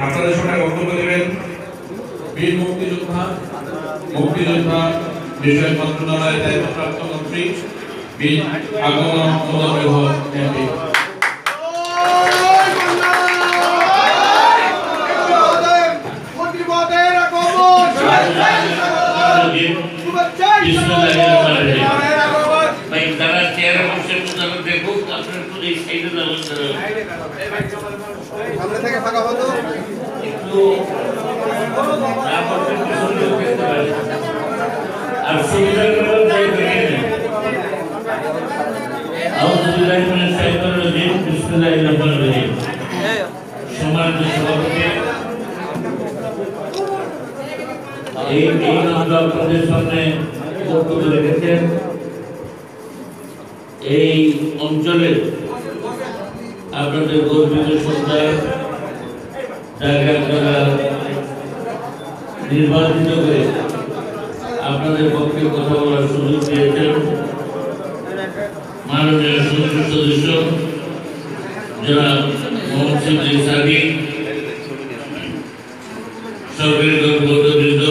আপনাদের সামনে বক্তব্য দেবেন বীর মুক্তিযোদ্ধা মুক্তিযোদ্ধা বিষয় মন্ত্রণালয়ের দায়িত্বপ্রাপ্ত মন্ত্রী, বীর আগমন এমপি। তারা চেয়ারে আপনার সাইডে দাঁড়ান সামনে থেকে ফাঁকা হতো। আর সম্মানিত সভাপতি এই এই নামটা আপনাদের সামনে বক্তব্য রেখেছেন এই অঞ্চলে আপনাদের গর্বিত সন্তান যাকে আপনারা নির্বাচিত করে আপনাদের পক্ষে কথা বলার সুযোগ দিয়েছেন মাননীয় সংসদ সদস্য জনাব মোহাম্মদ সিদ্দিক সাদি সরকারি কর্মকর্তাবৃন্দ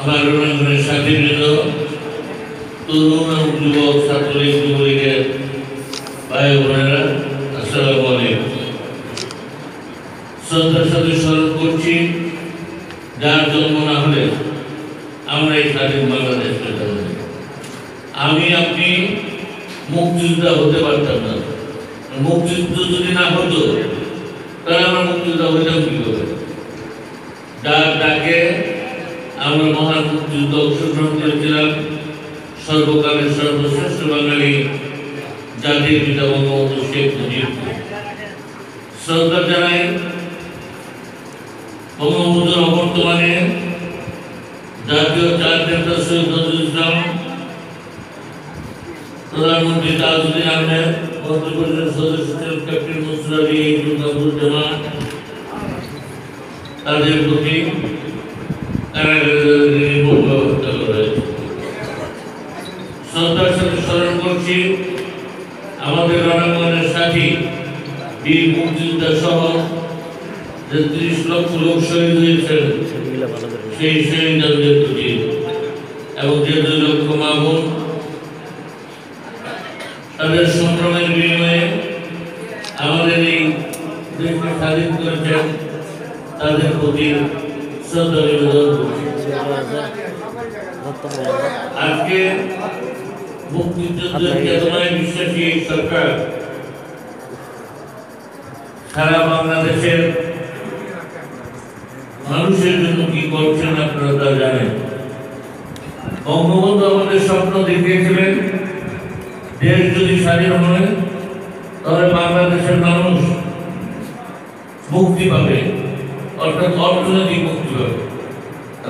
আমার রণাঙ্গনের সাথীবৃন্দ তরুণ এবং যুবক ছাত্রলীগ যুবলীগের ভাই বোনেরা আসসালামু আলাইকুম সাথে স্মরণ করছি, যার জন্ম না হলে আমরা এই স্বাধীন বাংলাদেশ পেতাম। আমি, আপনি মুক্তিযোদ্ধা হতে পারতাম না। মুক্তিযুদ্ধ যদি না হতো, তাহলে আমরা মুক্তিযোদ্ধা হইতাম কি করে? যার ডাকে আমরা মহান মুক্তিযুদ্ধ অংশগ্রহণ করেছিলাম, সর্বকালের সর্বশ্রেষ্ঠ বাঙালি জাতির পিতা বঙ্গবন্ধু শেখ মুজিব। শ্রদ্ধা জানাই বঙ্গবন্ধুর অবর্তমানে জাতীয় চার নেতা নজরুল ইসলাম, প্রধানমন্ত্রী তাজউদ্দিন আহমেদ, মন্ত্রী পরিষদের সদস্য ক্যাপ্টেন মনসুর আলী, দুর্গাপুর জামা, তাদের প্রতি স্মরণ করছি, আমাদের রণাঙ্গনের সাথী বীর মুক্তিযোদ্ধা সহ যে ত্রিশ লক্ষ লোক শহীদ হয়েছেন সেই শহীদদের প্রতি এবং যে দুই লক্ষ মামুন তাদের সংগ্রামের বিনিময়ে আমাদের এই দেশকে স্বাধীন করেছেন, তাদের প্রতি শ্রদ্ধা নিবেদন আজকে মুক্তিযুদ্ধের চেতনায় বিশ্বাসী এই সরকার সারা বাংলাদেশের মানুষের জন্য কি করছেন আপনারা তা জানেন? বঙ্গবন্ধু আমাদের স্বপ্ন দেখিয়েছিলেন, দেশ যদি স্বাধীন হয়, তাহলে বাংলাদেশের মানুষ মুক্তি পাবে। অর্থাৎ অর্থনৈতিক মুক্তি পাবে।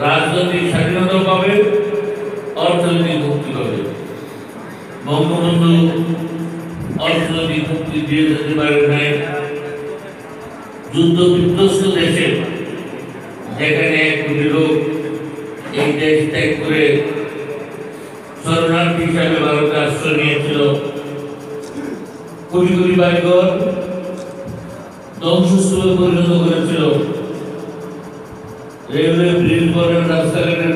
রাজনৈতিক স্বাধীনতা পাবে, অর্থনৈতিক মুক্তি পাবে। বঙ্গবন্ধু অর্থনৈতিক মুক্তি দিয়ে যেতে পারে নাই। যুদ্ধ বিধ্বস্ত করে শরণার্থী হিসাবে ভারতে আশ্রয় নিয়েছিল। কোটি কোটি বাড়িঘর পরিণত করেছিল। রেলওয়ে ব্রিজ বলেন, রাস্তাঘাটের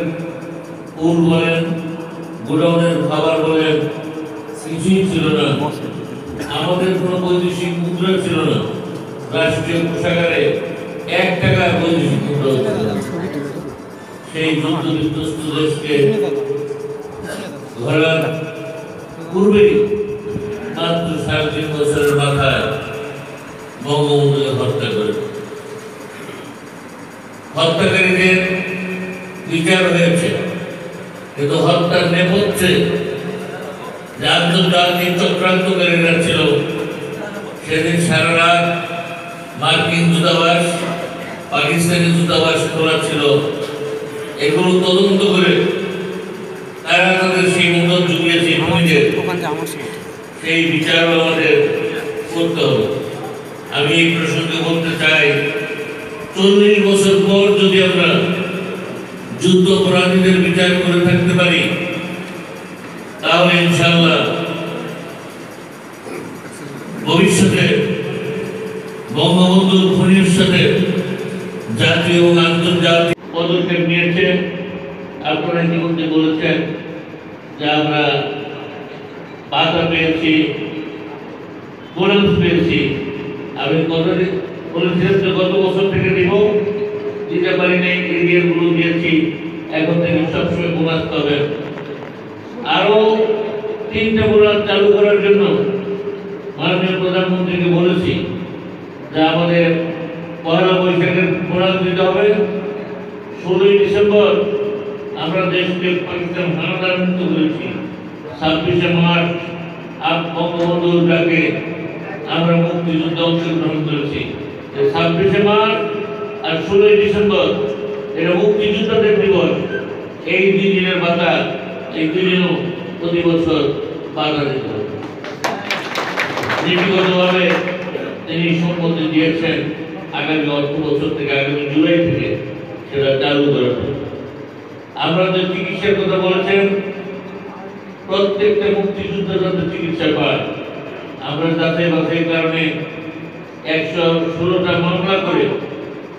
পুল বলেন, গোডাউনের খাবার বলেন, কিছুই ছিল না। আমাদের কোনো বৈদেশিক মুদ্রা ছিল না। রাষ্ট্রীয় কোষাগারে এক টাকা বৈদেশিক মুদ্রা ছিল। না। সেই বিধ্বস্ত দেশকে ধরার পূর্বেই মাত্র সাড়ে তিন বছরের মাথায় বঙ্গবন্ধুকে হত্যা করে। হত্যাকারীদের বিচার হয়েছে। কিন্তু হত্যার নেপথ্যে যে আন্তর্জাতিক চক্রান্তকারীরা ছিল। সেদিন সারা রাত মার্কিন দূতাবাস, পাকিস্তানি দূতাবাস খোলা ছিল। এগুলো তদন্ত করে তারা তাদের সেই মদত জুগিয়েছে ভূমিদের সেই বিচার আমাদের করতে হবে। আমি এই প্রসঙ্গে বলতে চাই চল্লিশ বছর পর যদি আমরা যুদ্ধ অপরাধীদের বিচার করে থাকতে পারি তাহলে ইনশাল্লাহ ভবিষ্যতে বঙ্গবন্ধু বঙ্গবন্ধুর খুনির সাথে জাতীয় এবং আন্তর্জাতিক আপনারা ইতিমধ্যে বলেছেন যে আমরা বাধা পেয়েছি পেয়েছি। আমি গত বলেছিলাম যে গত বছর থেকে দিব দিতে পারি নাই এরিয়াগুলো দিয়েছি। এখন থেকে সবসময় বোনাস পাবেন আরও তিনটে বোনাস চালু করার জন্য মাননীয় প্রধানমন্ত্রীকে বলেছি যে আমাদের পয়লা বৈশাখের বোনাস দিতে হবে। ষোলোই ডিসেম্বর আমরা দেশকে পাকিস্তান মুক্ত করেছি। ছাব্বিশে মার্চ আপ বঙ্গবন্ধুর ডাকে আমরা মুক্তিযুদ্ধে অংশগ্রহণ করেছি। ছাব্বিশে মার্চ আর ষোলোই ডিসেম্বর এটা মুক্তিযুদ্ধদের দিবস। এই দুই দিনের বাধা এই দুই দিনও প্রতি বছর বাধা দিতে হবে। নীতিগতভাবে তিনি সম্মতি দিয়েছেন আগামী অর্থ বছর থেকে আগামী জুলাই থেকে সেটা চালু করা আমরা যে চিকিৎসার কথা বলেছেন, প্রত্যেকটা মুক্তিযুদ্ধ যাতে চিকিৎসা পায়, আমরা যাচাই বাছাই কারণে একশো ষোলোটা মামলা করে,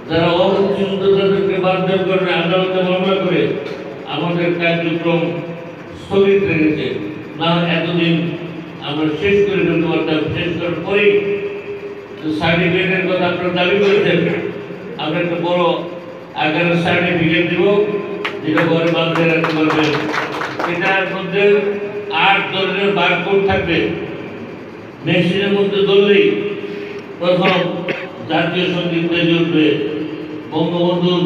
যারা অমুক্তিযুদ্ধ তাদেরকে বাধ্যের কারণে আদালতে মামলা করে, আমাদের কার্যক্রম স্থগিত রেখেছে না, এতদিন আমরা শেষ করে ফেলতে পারতাম, শেষ করার পরেই সার্টিফিকেটের কথা আপনারা দাবি করেছেন, আমরা একটা বড় আকারের সার্টিফিকেট দিব। যেটা ঘরে বান্ধে রাখতে পারবেন এটার মধ্যে আট থাকবে। মেশিনের মধ্যে ধরলেই প্রথম জাতীয় সংগীত বেজে উঠবে বঙ্গবন্ধুর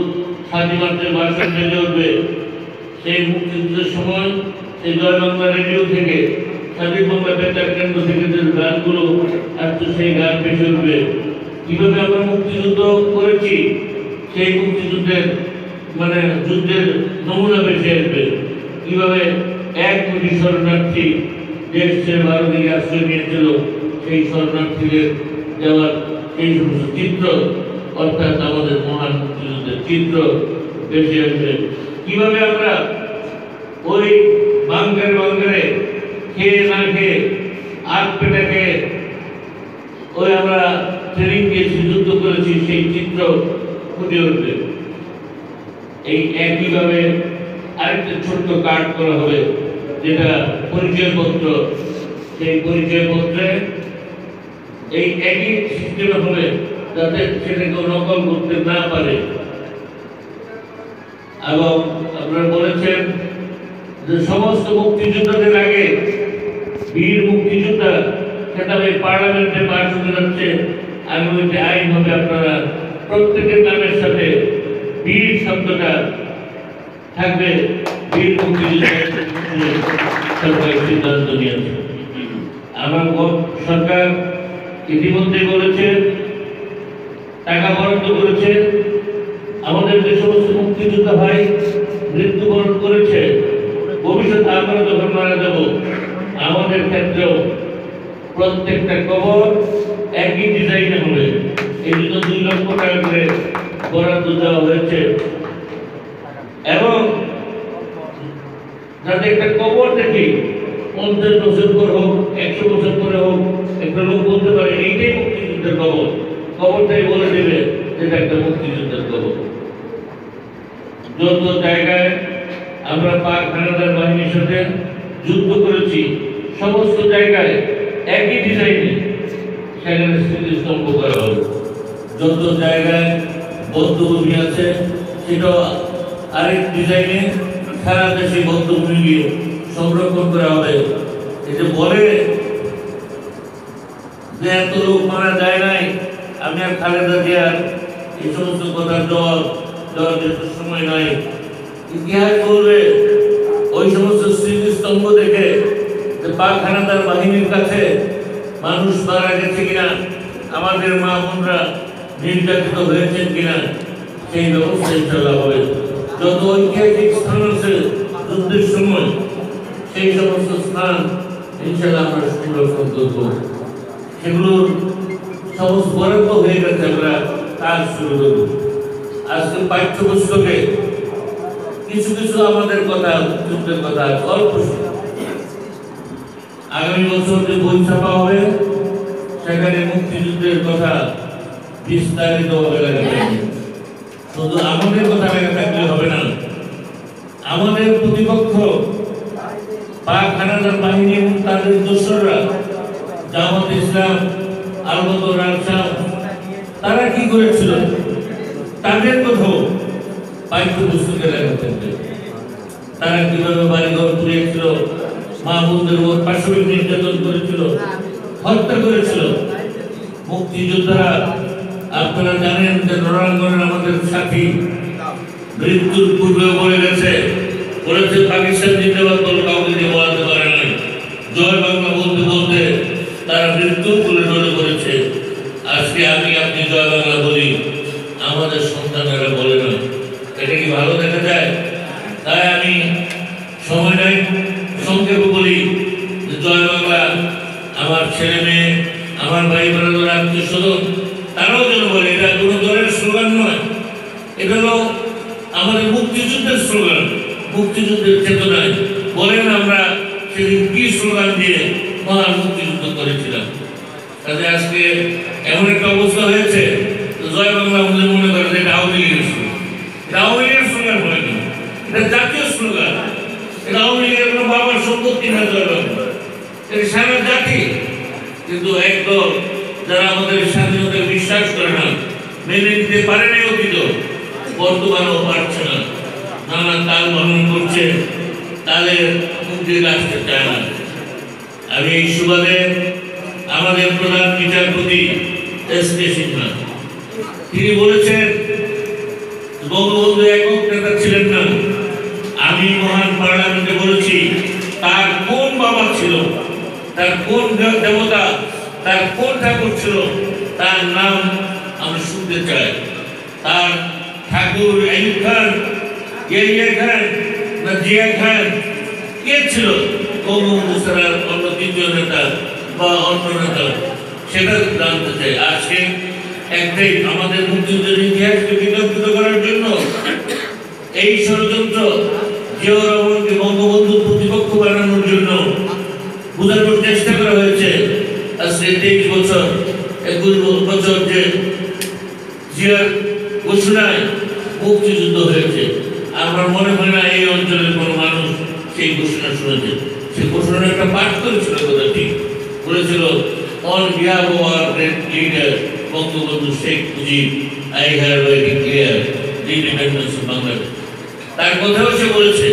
স্বাধীন মার্চের ভাষণ বেজে সেই মুক্তিযুদ্ধের সময় সেই জয় বাংলা রেডিও থেকে স্বাধীন বাংলা বেতার কেন্দ্র সেই গান বেজে কীভাবে আমরা মুক্তিযুদ্ধ করেছি? সেই মুক্তিযুদ্ধের মানে যুদ্ধের নমুনা বেঁচে আসবে। কীভাবে এক কোটি শরণার্থী দেশ ছেড়ে ভারতে গিয়ে আশ্রয় নিয়েছিল, সেই শরণার্থীদের দেওয়ার সেই সমস্ত চিত্র, অর্থাৎ আমাদের মহান মুক্তিযুদ্ধের চিত্র বেশি আসবে। কীভাবে আমরা ওই বাংকারে বাংকারে খেয়ে না খেয়ে আট পেটে খেয়ে ওই আমরা ট্রেনিং দিয়েছি যুদ্ধ করেছি, সেই চিত্র ফুটে উঠবে। এই একইভাবে আরেকটা ছোট্ট কার্ড করা হবে, যেটা পরিচয়পত্র। সেই পরিচয়পত্রে এই একই সিস্টেমে হবে, যাতে সেটা কেউ নকল করতে না পারে। এবং আপনারা বলেছেন যে সমস্ত মুক্তিযোদ্ধাদের আগে, বীর মুক্তিযোদ্ধা, সেটা ওই পার্লামেন্টে পাশ হতে যাচ্ছে আগামীতে আইন হবে আপনারা প্রত্যেকের নামের সাথে বীর শব্দটা থাকবে। বীর সিদ্ধান্ত নিয়েছে। আমার সরকার ইতিমধ্যে বলেছে, টাকা বরাদ্দ করেছে। আমাদের যে সমস্ত মুক্তিযোদ্ধা ভাই মৃত্যুবরণ করেছে, ভবিষ্যতে আমরা যখন মারা যাব, আমাদের ক্ষেত্রেও প্রত্যেকটা কবর একই ডিজাইনে হবে। এই জন্য দুই লক্ষ টাকা করে বরাদ্দ দেওয়া হয়েছে। এবং যাতে একটা কবর দেখি, পঞ্চাশ বছর পর হোক, একশো বছর পরে হোক, একটা লোক বলতে পারে, এইটাই মুক্তিযুদ্ধের কবর। কবরটাই বলে দেবে যেটা একটা মুক্তিযুদ্ধের কবর। যত জায়গায় আমরা পাক হানাদার বাহিনীর সাথে যুদ্ধ করেছি, সমস্ত জায়গায় একই ডিজাইনে সেখানে স্মৃতিস্তম্ভ করা হবে যত জায়গায় বৌদ্ধভূমি আছে সেটাও আরেক ডিজাইনে সারা দেশে বৌদ্ধভূমি সংরক্ষণ করা হবে। এটা বলে যে এত লোক মারা যায় নাই, আমি আর খালেদা জিয়ার এই সমস্ত জবাব দেওয়ার জন্য সময় নাই। ইতিহাস বলবে, ওই সমস্ত স্মৃতিস্তম্ভ দেখে যে পাক হানাদার বাহিনীর কাছে মানুষ মারা গেছে কিনা, আমাদের মা বোনরা নির্যাতিত হয়েছেন কিনা, সেই ব্যবস্থা ইনশাল্লাহ হবে যত ঐতিহাসিক স্থান আছে যুদ্ধের সময়, সেই সমস্ত স্থান ইনশাল্লাহ আমরা সংরক্ষণ করব। সেগুলোর সমস্ত বরাদ্দ হয়ে গেছে আমরা কাজ শুরু করব। আজকে পাঠ্যপুস্তকে কিছু কিছু আমাদের কথা, যুদ্ধের কথা অল্প। আগামী বছর যে বই ছাপা হবে, সেখানে মুক্তিযুদ্ধের কথা বিস্তারিত শুধু আমাদের কথা থাকলে হবে না। আমাদের প্রতিপক্ষ পাক হানাদার বাহিনী এবং তাদের দোসররা, জামাত ইসলাম আলবত রামসাম তারা কি করেছিল? তাদের কথাও পাঠ্য পুস্তকে লেখা থাকবে। তারা কীভাবে বাড়িঘর পুড়িয়েছিল মা বোনদের উপর পাশবিক নির্যাতন করেছিল, হত্যা করেছিল? মুক্তিযোদ্ধারা আপনারা জানেন যে রণাঙ্গনের আমাদের সাথী মৃত্যুর পূর্বে বলে গেছে, বলেছে পাকিস্তান জিন্দাবাদ দল কাউকে দিয়ে আমাদের মুক্তিযুদ্ধের স্লোগান, মুক্তিযুদ্ধের চেতনায়। বলেন আমরা সেদিন কি স্লোগান দিয়ে মহান মুক্তিযুদ্ধ করেছিলাম। তাতে আজকে এমন একটা অবস্থা হয়েছে জয় বাংলা বলে মনে করে যে এটা আওয়ামী লীগের স্লোগান। এটা স্লোগান হয় না। এটা জাতীয় স্লোগান। এটা আওয়ামী লীগের বাবার সম্পত্তি না জয় বাংলা। সারা জাতি। কিন্তু একদল যারা আমাদের স্বাধীনতায় বিশ্বাস করে না, মেনে নিতে পারে না অতীত বর্তমানও পারছে না। নানা তাল ভ্রমণ করছে, তাদের মুক্তি আসতে চায় না। আমি এই সুবাদে আমাদের প্রধান বিচারপতি এস কে সিনহা। তিনি বলেছেন, বঙ্গবন্ধু একক নেতা ছিলেন না। আমি মহান পার্লামেন্টে বলেছি, তার কোন বাবা ছিল, তার কোন দেবতা, তার কোন ঠাকুর ছিল, তার নাম আমি শুনতে চাই। তার ঠাকুর আইয়ুব খান ইয়ে খান না জিয়া খান কে ছিল? বঙ্গবন্ধু ছাড়ার অন্য তৃতীয় নেতা বা অন্য নেতা? সেটা জানতে চাই। আজকে একটাই আমাদের মুক্তিযুদ্ধের ইতিহাসকে বিতর্কিত করার জন্য এই ষড়যন্ত্র জিয়াউর রহমানকে বঙ্গবন্ধুর প্রতিপক্ষ বানানোর জন্য বোঝানোর চেষ্টা করা হয়েছে। আজকে তেইশ বছর, একুশ বছর যে জিয়ার ঘোষণায় মুক্তিযুদ্ধ হয়েছে আমার মনে হয় না এই অঞ্চলের কোনো মানুষ সেই ঘোষণা শুনেছে। সেই ঘোষণার একটা পাঠ করেছিল কথা ঠিক বলেছিল on behalf of our great leader Bangabandhu Sheikh Mujib I have I declare independence Bangladesh তার কথাও সে বলেছে।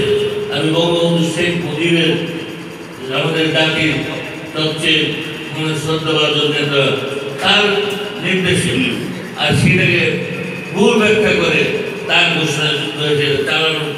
আমি বঙ্গবন্ধু শেখ মুজিবের, আমাদের জাতির সবচেয়ে মানে শ্রদ্ধাভাজন নেতা, তার নির্দেশে। আর সেটাকে ভুল ব্যাখ্যা করে তার ঘোষণা যুদ্ধ হয়েছে, চালানোর